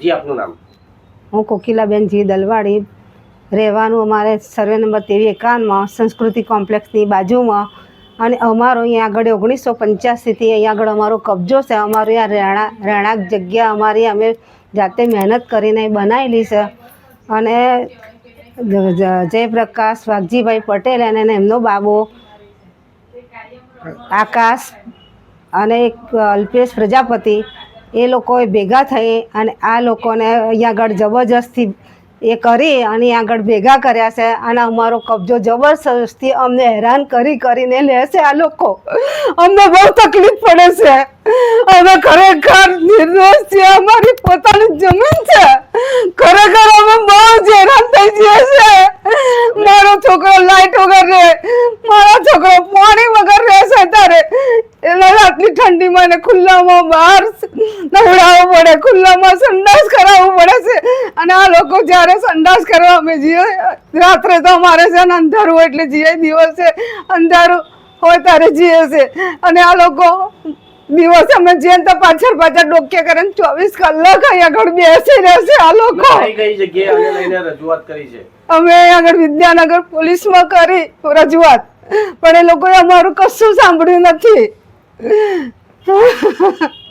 જી, આપનું નામ? હું કોકિલાબેન જી દલવાડી. રહેવાનું અમારે સર્વે નંબર તેવી એકાવનમાં, સંસ્કૃતિ કોમ્પ્લેક્સની બાજુમાં. અને અમારો અહીંયા આગળ ઓગણીસો પંચ્યાસીથી અહીંયા આગળ અમારો કબજો છે. અમારું આ રહેણા, રહેણાંક જગ્યા અમારી અમે જાતે મહેનત કરીને બનાવેલી છે. અને જયપ્રકાશ વાઘજીભાઈ પટેલ અને એમનો બાબો, આકાશ અને એક અલ્પેશ પ્રજાપતિ એ લોકોએ ભેગા થઈ અને આ લોકોને અહીંયા આગળ જબરજસ્તી એ કરી અને આગળ ભેગા કર્યા છે. અને અમારો કબજો જબરજસ્તી અમને હેરાન કરી કરીને લે છે આ લોકો. અમને બહુ તકલીફ પડે છે. અમે ખરેખર નિર્દોષ છીએ. અમારી પોતાની જમીન છે. ખરેખર અમે બહુ જ હેરાન થઈ જઈએ છે મારો છોકરો લાઈટ વગર રહે. મારો છોકરો પાણી વગર રહેશે તારે એટલે આટલી ઠંડીમાં એને ખુલ્લામાં બહાર નવડાવવો પડે ખુલ્લામાં સંડાસ કરાવવું પડે છે. અને આ લોકો જ્યારે સંડાસ કરવા અમે જઈએ રાત્રે તો અમારે છે ને અંધારું એટલે જઈએ દિવસે અંધારું હોય ત્યારે જઈએ છે. અને આ લોકો દિવસે અમે જઈએ તો પાછળ પાછળ ડોક્યા કરે ચોવીસ કલાક અહીં આગળ બેસી રહેશે આ લોકો. રજૂઆત કરી છે? અમે આગળ વિદ્યાનગર પોલીસમાં કરી રજૂઆત. પણ એ લોકોએ અમારું કશું સાંભળ્યું નથી. 嗯，哈哈哈哈哈。